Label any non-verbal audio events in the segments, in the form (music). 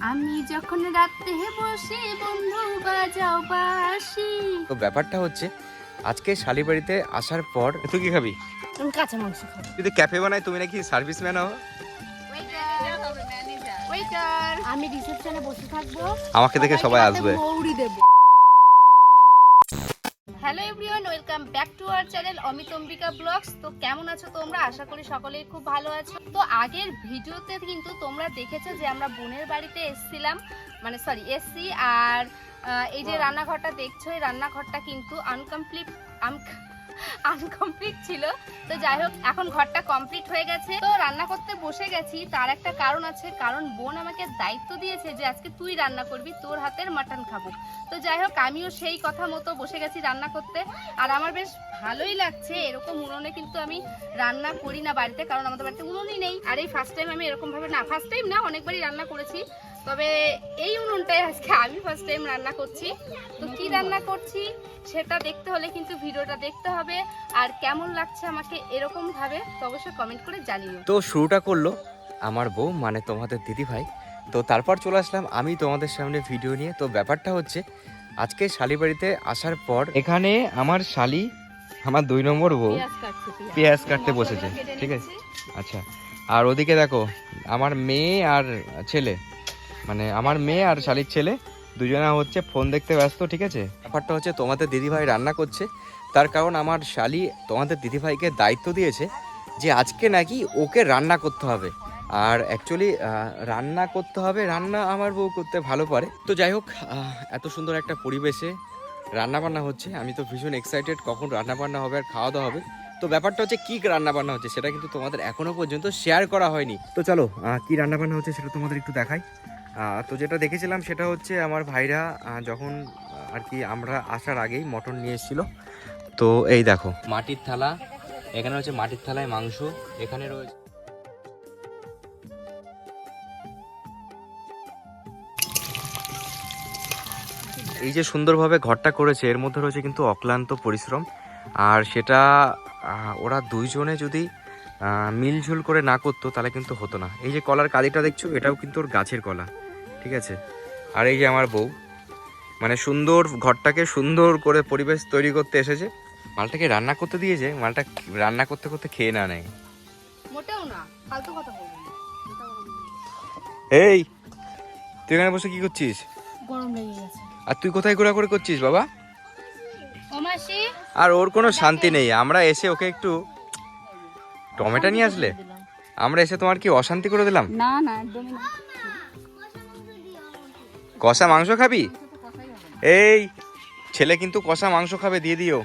আমি যখন রাতে বসে বন্ধু বাজাও বাসি। তো ব্যাপারটা হচ্ছে আজকে শালিবাড়িতে আসার পর তুই কি খাবি? আমি কাঁচা মাংস খাব। যদি ক্যাফে বানাই তুমি নাকি সার্ভিস ম্যান হও আমি রিসেপশনে বসে থাকব। আমাকে দেখে সবাই আসবে। Mouri Deb. Hello everyone welcome back to our channel Amit Ambika blogs. তো কেমন আছো তোমরা? আশা করি সকলেই খুব ভালো আছো। তো আগের ভিডিওতে কিন্তু তোমরা দেখেছ যে আমরা বোনের বাড়িতে এসছিলাম মানে সরি এসছি আর এই যে রান্নাঘরটা দেখছ এই রান্নাঘরটা কিন্তু আনকমপ্লিট আনকমপ্লিট ছিল। তো যাই হোক, এখন ঘরটা কমপ্লিট হয়ে গেছে। তো রান্না করতে বসে গেছি। তার একটা কারণ আছে। কারণ বোন আমাকে দায়িত্ব দিয়েছে যে আজকে তুই রান্না করবি, তোর হাতের মাটন খাব। তো যাই হোক, আমিও সেই কথা মতো বসে গেছি রান্না করতে। আর আমার বেশ ভালোই লাগছে। এরকম উনুনে কিন্তু আমি রান্না করি না বাড়িতে, কারণ আমাদের বাড়িতে উনুনই নেই। আর এই ফার্স্ট টাইম আমি এরকম ভাবে না ফার্স্ট টাইম না, অনেকবারই রান্না করেছি। তবে এই উনুনটাই আজকে আমি ফার্স্ট টাইম রান্না করছি। তো কি রান্না করছি সেটা দেখতে হলে কিন্তু ভিডিওটা দেখতে হবে। আর কেমন লাগছে আমাকে এরকম ভাবে তো অবশ্যই কমেন্ট করে জানিও। তো শুরুটা করল আমার বউ মানে তোমাদের দিদি ভাই তো তারপর চলে আসলাম আমি তোমাদের সামনে ভিডিও নিয়ে। তো ব্যাপারটা হচ্ছে আজকে শালিবাড়িতে আসার পর এখানে আমার শালি আমার দুই নম্বর বউ পেঁয়াজ কাটতে বসেছে, ঠিক আছে? আচ্ছা আর ওদিকে দেখো আমার মেয়ে আর ছেলে। মানে আমার মেয়ে আর শালির ছেলে, দুজনে হচ্ছে ফোন দেখতে ব্যস্ত, ঠিক আছে? ব্যাপারটা হচ্ছে তোমাদের দিদিভাই রান্না করছে। তার কারণ আমার শালি তোমাদের দিদিভাইকে দায়িত্ব দিয়েছে যে আজকে নাকি ওকে রান্না করতে হবে। আর অ্যাকচুয়ালি রান্না করতে হবে, রান্না আমার বউ করতে ভালো পারে। তো যাই হোক এত সুন্দর একটা পরিবেশে রান্না বান্না হচ্ছে। আমি তো ভীষণ এক্সাইটেড কখন রান্না বান্না হবে আর খাওয়া দাওয়া হবে। তো ব্যাপারটা হচ্ছে কি রান্না বান্না হচ্ছে, সেটা কিন্তু তোমাদের এখনও পর্যন্ত শেয়ার করা হয়নি। তো চলো কি রান্না বান্না হচ্ছে সেটা তোমাদের একটু দেখাই। তো যেটা দেখেছিলাম সেটা হচ্ছে আমার ভাইরা যখন আর কি আমরা আসার আগেই মটন নিয়ে এসেছিল। তো এই দেখো। মাটির থালা এখানে হচ্ছে মাটির থালায় মাংস এখানে রয়েছে এই যে সুন্দরভাবে ঘরটা করেছে এর মধ্যে রয়েছে কিন্তু অক্লান্ত পরিশ্রম। আর সেটা ওরা দুইজনে যদি মিলঝুল করে না করতো তাহলে কিন্তু হতো না। এই যে কলার কালিটা দেখছ এটাও কিন্তু ওর গাছের কলা। ঠিক আছে? আর এই যে আমার বউ মানে সুন্দর ঘরটাকে সুন্দর করে পরিবেশ তৈরি করতে এসেছে। মালটাকে রান্না করতে দিয়েছে মালটা রান্না করতে করতে খেয়ে না নেয়। মোটেও না ফালতু কথা এই তুই এখানে বসে কি করছিস? গরম লেগে গেছে। আর তুই কোথায় ঘোরাঘুরি করছিস বাবা? আর ওর কোনো শান্তি নেই আমরা এসে ওকে একটু টমেটো নিয়ে আসলে? আমরা এসে তোমার কি অশান্তি করে দিলাম? না না একদমই না। কষা মাংস খাবি? এই ছেলে কিন্তু কষা মাংস খাবে দিয়ে দিও।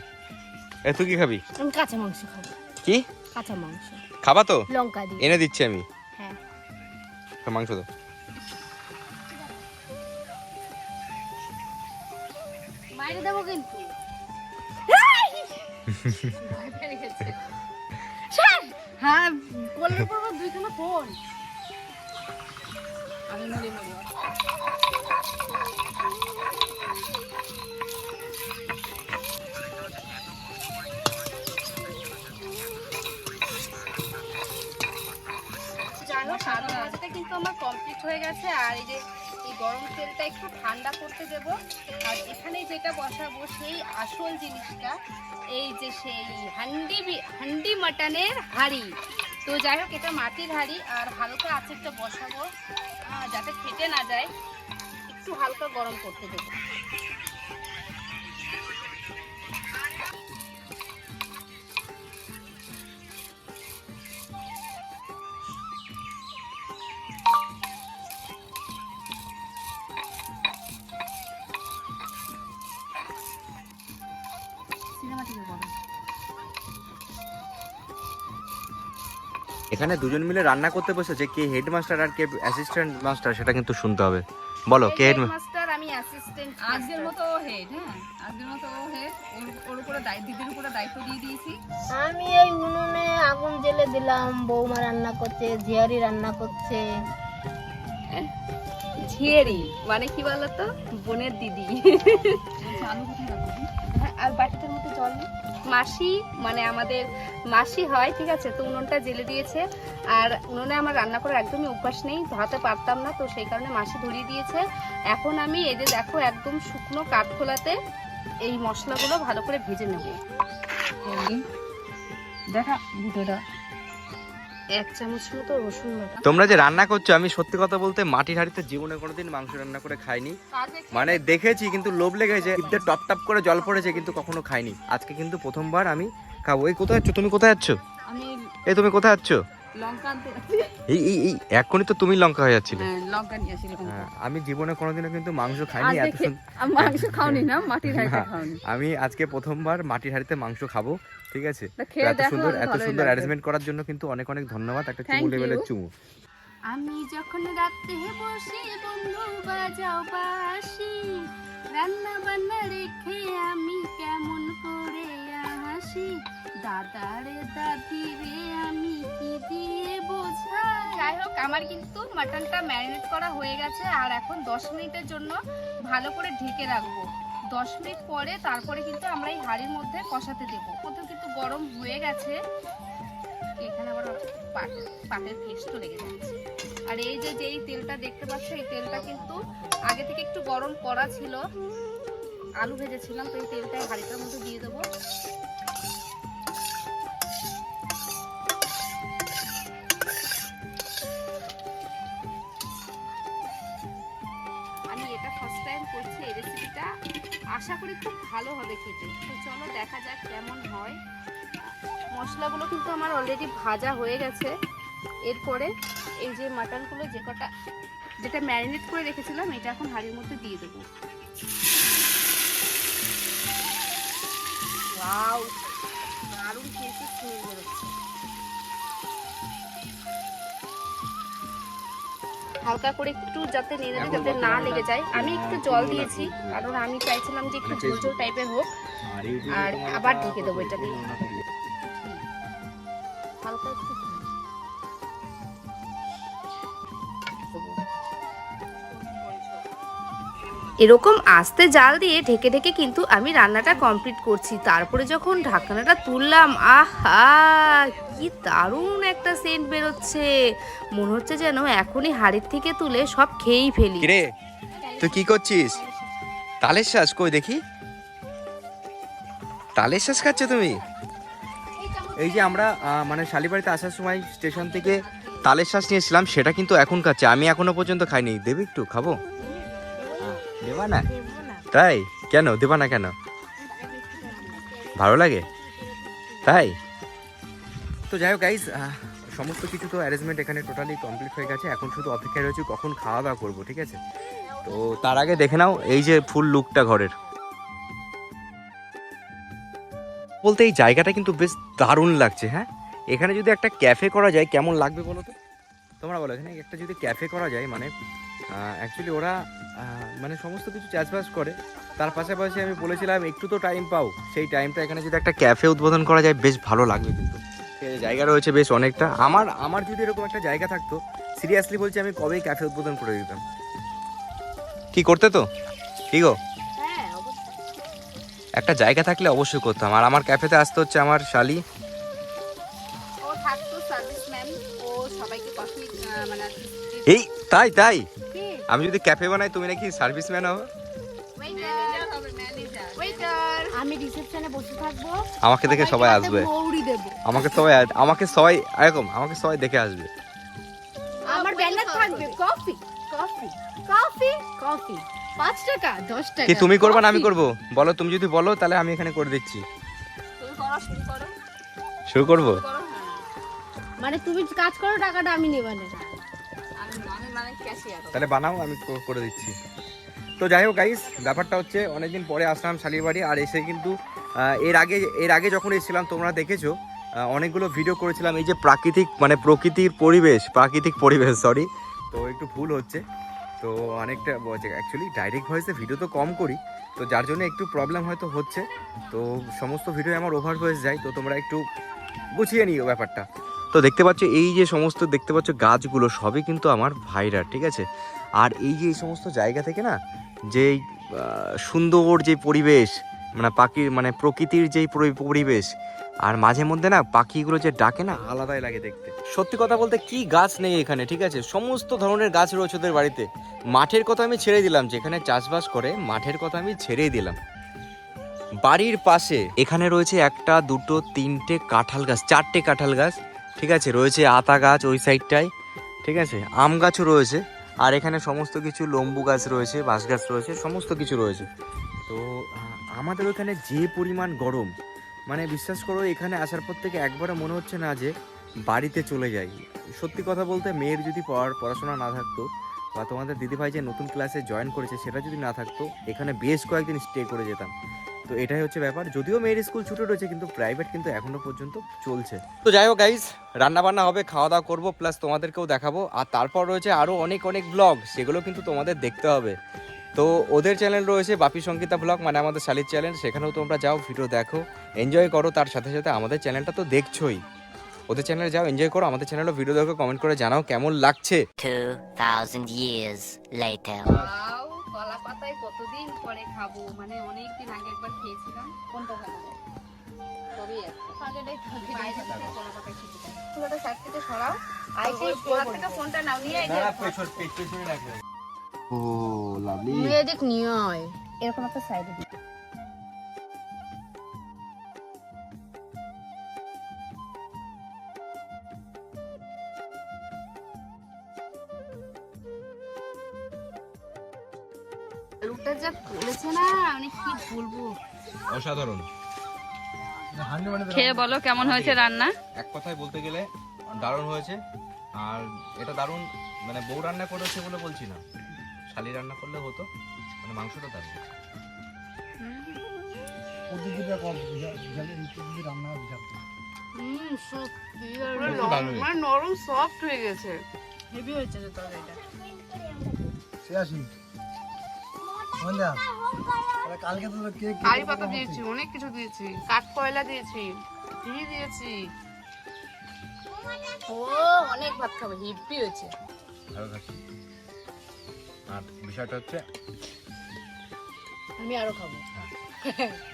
এ তুই কি খাবি? কাঁচা মাংস খাব। কি? কাঁচা মাংস। খাবা তো? লঙ্কা দিয়ে। এনে দিচ্ছি আমি। হ্যাঁ। মাংস তো বাইরে দেবো কিন্তু! (laughs) হ্যাঁ কোলের উপর দুইখানা ফোন। আমি কিন্তু আমার কমপ্লিট হয়ে গেছে, আর এই যে এই গরম তেলটা একটু ঠান্ডা করতে দেব। আর এখানে যেটা বসাবো সেই আসল জিনিসটা, এই যে সেই হান্ডি হান্ডি মাটনের হাঁড়ি। তো যাই হোক, এটা মাটির হাঁড়ি, আর হালকা আঁচেরটা বসাবো যাতে ফেটে না যায়। একটু হালকা গরম করতে দেবো। এখানে দুজন মিলে রান্না করতে বসেছে কে হেডমাস্টার আর কে অ্যাসিস্ট্যান্ট মাস্টার সেটা কিন্তু শুনতে হবে। বলো কে হেড মাস্টার আমি অ্যাসিস্ট্যান্ট আজকের মতো ও হেড হ্যাঁ? আজকের মতো ও হেড ওর উপরে দায়িত্ব দিদির উপরে দায়িত্ব দিয়ে দিয়েছি। আমি এই উনুনে আগুন জ্বেলে দিলাম বৌমা রান্না করছে ঝিয়ারি রান্না করছে। ঝিয়েরি? মানে কি বলতো? বোনের দিদি। আর বাটিটার মধ্যে জল নেই? মাসি মানে আমাদের মাসি হয়, ঠিক আছে? তো উনুনটা জেলে দিয়েছে। আর উনুনে আমার রান্না করার একদমই অভ্যাস নেই ধরাতে পারতাম না, তো সেই কারণে মাসি ধরিয়ে দিয়েছে। এখন আমি যে দেখো, একদম শুকনো কাঠখোলাতে এই মশলাগুলো ভালো করে ভেজে নেব। দেখা ভিডিওটা এক চামচ মতো রসুন বাটা। তোমরা যে রান্না করছ আমি সত্যি কথা বলতে মাটির হাড়িতে জীবনে কোনোদিন মাংস রান্না করে খাইনি। মানে দেখেছি কিন্তু লোভ লেগেছে। কিন্তু টপ টপ করে জল পড়েছে কিন্তু কখনো খাইনি। আজকে কিন্তু প্রথমবার আমি খাব। এই কোথায় যাচ্ছ? তুমি কোথায় যাচ্ছ? আমি এই তুমি কোথায় যাচ্ছ? লঙ্কা আনতে এই এই এই এখনই তো তুমি লঙ্কা হয়ে যাচ্ছিলে। হ্যাঁ লঙ্কা নিয়ে আসি হ্যাঁ, আমি জীবনে কোনোদিনও কিন্তু মাংস খাইনি এত মাংস খাওনি না মাটির হাড়িতে। খাওনি। আমি আজকে প্রথমবার মাটির হাড়িতে মাংস খাব ঠিক আছে? এত সুন্দর এত সুন্দর অ্যারেঞ্জমেন্ট করার জন্য কিন্তু অনেক অনেক ধন্যবাদ। একটা চুমু লেভেলের চুমু। আমি যখন রাতে বসে বন্ধু বাজাও বাসি রান্না বান্না রেখে আমি কেমন করে হাসি? দাদারে দাদি রে আমি দিয়ে যাই হোক, আমার কিন্তু মাটনটা ম্যারিনেট করা হয়ে গেছে, আর এখন দশ মিনিটের জন্য ভালো করে ঢেকে রাখব। দশ মিনিট পরে তারপরে কিন্তু আমরা এই হাঁড়ির মধ্যে কষাতে দেবো। মধ্যে কিন্তু গরম হয়ে গেছে। এখানে আবার পাট, পাটের ফেস্টও লেগে যাচ্ছে আর এই যে, যেই তেলটা দেখতে পাচ্ছ, এই তেলটা কিন্তু আগে থেকে একটু গরম করা ছিল। আলু ভেজেছিলাম, তো এই তেলটা হাঁড়িটার মধ্যে দিয়ে দেবো। আশা করি খুব ভালো হবে খেতে। তো চলো দেখা যাক কেমন হয়। মশলাগুলো কিন্তু আমার অলরেডি ভাজা হয়ে গেছে। এরপরে এই যে মাটনগুলো যে কটা, যেটা ম্যারিনেট করে রেখেছিলাম, এটা এখন হাঁড়ির মধ্যে দিয়ে দেবো। দারুণ খেয়েছে স্মেল বেরোচ্ছে হালকা করে একটু যাতে নেড়ে দিই যাতে না লেগে যায়। আমি একটু জল দিয়েছি কারণ আমি চাইছিলাম যে একটু ঝোল ঝোল টাইপের হোক। আর আবার ঢেকে দেবো এটা দিয়ে। এরকম আস্তে জাল দিয়ে ঢেকে ঢেকে কিন্তু আমি রান্নাটা কমপ্লিট করছি। তারপরে যখন ঢাকনাটা তুললাম আহা কি দারুণ একটা সেন্ট বেরোচ্ছে। মনে হচ্ছে যেন এখনই হাড়ির থেকে তুলে সব খেয়েই ফেলি। রে তুই কি করছিস? তালের শ্বাস কই দেখি? তালের শ্বাস খাচ্ছ তুমি? এই যে আমরা মানে শালিবাড়িতে আসার সময় স্টেশন থেকে তালের শ্বাস নিয়েছিলাম সেটা কিন্তু এখন খাচ্ছে। আমি এখনও পর্যন্ত খাইনি। দেবে একটু খাব? দেবা না? তাই? কেন? দেবা না কেন? ভালো লাগে? তাই? তো যাই হোক গাইজ সমস্ত কিছু তো অ্যারেঞ্জমেন্ট এখানে টোটালি কমপ্লিট হয়ে গেছে। এখন শুধু অপেক্ষায় রয়েছে কখন খাওয়া দাওয়া করব ঠিক আছে? তো তার আগে দেখে নাও এই যে ফুল লুকটা ঘরের। বলতে এই জায়গাটা কিন্তু বেশ দারুণ লাগছে হ্যাঁ? এখানে যদি একটা ক্যাফে করা যায় কেমন লাগবে বলো তো? তোমরা বলো এখানে একটা যদি ক্যাফে করা যায় মানে অ্যাকচুয়ালি ওরা মানে সমস্ত কিছু চাষবাস করে। তার পাশাপাশি আমি বলেছিলাম একটু তো টাইম পাও। সেই টাইমটা এখানে যদি একটা ক্যাফে উদ্বোধন করা যায় বেশ ভালো লাগবে কিন্তু। জায়গা রয়েছে বেশ অনেকটা। আমার আমার যদি এরকম একটা জায়গা থাকতো সিরিয়াসলি বলছি আমি কবেই ক্যাফে উদ্বোধন করে দিতাম? কি করতে তো? কি গো? হ্যাঁ একটা জায়গা থাকলে অবশ্যই করতাম। আর আমার ক্যাফেতে আসতে হচ্ছে আমার শালি। মানে এই তাই তাই? আমি যদি ক্যাফে বানাই তুমি নাকি সার্ভিসম্যান হবে? হবে আমি রিসেপশনে বসে থাকব। আমাকে দেখে সবাই আসবে। আমাকে সবাই আমাকে সবাই এরকম আমাকে সবাই দেখে আসবে। আমার ব্যানার থাকবে কফি কফি কফি কফি পাঁচ টাকা দশ টাকা। কি তুমি করবে না আমি। করব? বলো তুমি যদি বলো তাহলে আমি এখানে করে দিচ্ছি। শুরু করো। শুরু করব? হ্যাঁ। মানে তুমি কাজ করো টাকাটা আমি নেবা না। তাহলে বানাও, আমি করে দিচ্ছি। তো যাই হোক গাইস ব্যাপারটা হচ্ছে অনেকদিন পরে আসলাম শালির বাড়ি আর এসে কিন্তু এর আগে এর আগে যখন এসেছিলাম, তোমরা দেখেছ অনেকগুলো ভিডিও করেছিলাম, এই যে প্রাকৃতিক মানে প্রকৃতির পরিবেশ, প্রাকৃতিক পরিবেশ সরি তো একটু ভুল হচ্ছে। তো অনেকটা অ্যাকচুয়ালি ডাইরেক্ট ভয়েসে ভিডিও তো কম করি, তো যার জন্য একটু প্রবলেম হয়তো হচ্ছে। তো সমস্ত ভিডিও আমার ওভার ভয়েস যায়, তো তোমরা একটু গুছিয়ে নিও ব্যাপারটা। তো দেখতে পাচ্ছ, এই যে সমস্ত দেখতে পাচ্ছ গাছগুলো সবই কিন্তু আমার ভাইরা ঠিক আছে? আর এই যে এই সমস্ত জায়গা থেকে না যে সুন্দর যে পরিবেশ মানে পাখির মানে প্রকৃতির যেই পরিবেশ, আর মাঝে মধ্যে না পাখিগুলো যে ডাকে না, আলাদাই লাগে দেখতে। সত্যি কথা বলতে কি গাছ নেই এখানে, ঠিক আছে? সমস্ত ধরনের গাছ রয়েছে ওদের বাড়িতে। মাঠের কথা আমি ছেড়ে দিলাম, যেখানে চাষবাস করে মাঠের কথা আমি ছেড়েই দিলাম। বাড়ির পাশে এখানে রয়েছে একটা, দুটো, তিনটে কাঁঠাল গাছ, চারটে কাঁঠাল গাছ। ঠিক আছে, রয়েছে আতা গাছ ওই সাইডটায়, ঠিক আছে? আম গাছও রয়েছে, আর এখানে সমস্ত কিছু লম্বু গাছ রয়েছে, বাঁশ গাছ রয়েছে, সমস্ত কিছু রয়েছে। তো আমাদের ওখানে যে পরিমাণ গরম মানে বিশ্বাস করো, এখানে আসার পর থেকে একবারও মনে হচ্ছে না যে বাড়িতে চলে যাই। সত্যি কথা বলতে, মেয়ের যদি পড়াশোনা না থাকতো, বা তোমাদের দিদিভাই যে নতুন ক্লাসে জয়েন করেছে, সেটা যদি না থাকতো, এখানে বেশ কয়েকদিন স্টে করে যেতাম। তো এটাই হচ্ছে ব্যাপার। যদিও মেয়ের স্কুল ছুটি রয়েছে কিন্তু প্রাইভেট কিন্তু এখনও পর্যন্ত চলছে। তো যাই হোক গাইজ রান্না বান্না হবে খাওয়া দাওয়া করব প্লাস তোমাদেরকেও দেখাবো। আর তারপর রয়েছে আরও অনেক অনেক ব্লগ সেগুলো কিন্তু তোমাদের দেখতে হবে। তো ওদের চ্যানেল রয়েছে বাপি সঙ্গীতা ব্লগ মানে আমাদের শালির চ্যানেল সেখানেও তোমরা যাও ভিডিও দেখো এনজয় করো তার সাথে সাথে আমাদের চ্যানেলটা তো দেখছোই। ওদের চ্যানেলে যাও এনজয় করো আমাদের চ্যানেলও ভিডিও দেখো কমেন্ট করে জানাও কেমন লাগছে। 2,000 years later. কলা পাতায় কতদিন পরে খাব? মানে অনেকদিন আগে একবার খেয়েছিলাম। কোনটা ভালো লাগে? তবেই ও লাভলি মেয়েদিক নিয়ে আয়। এরকম একটা সাইড সাইডে অসাধারণ। খেয়ে বলো কেমন হয়েছে রান্না? এক কথায় বলতে গেলে দারুণ হয়েছে। আর এটা দারুণ মানে বউ রান্না করেছে বলে বলছি না। শালি রান্না করলে হতো মানে মাংসটা দারুণ। মানে নরম সফট হয়ে গেছে। হেভি হয়েছে তো তরকারিটা কারি পাতা দিয়েছি অনেক কিছু দিয়েছি। কাঠ কয়লা দিয়েছি ঘি দিয়েছি। ও অনেক ভাত খাবে হেভি হয়েছে। আরও আর বিষয়টা হচ্ছে? আমি আরও খাব। (laughs)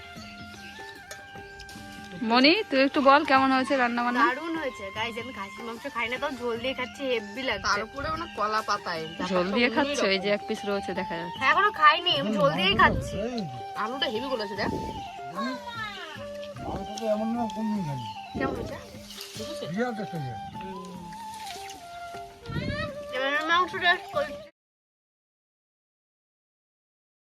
মনি তুই একটু বল কেমন হয়েছে রান্না বান্না দারুণ হয়েছে। গাইজ আমি খাসির মাংস খাই না তো ঝোল দিয়ে খাচ্ছি হেভি লাগছে। তার উপরে মানে কলা পাতায়। ঝোল দিয়ে খাচ্ছো এই যে এক পিস রয়েছে দেখা যাচ্ছে। হ্যাঁ এখনও খাইনি আমি ঝোল দিয়েই খাচ্ছি। আলুটা হেভি করেছে দেখ। কেমন হয়েছে? এবার মাংস টেস্ট করছি।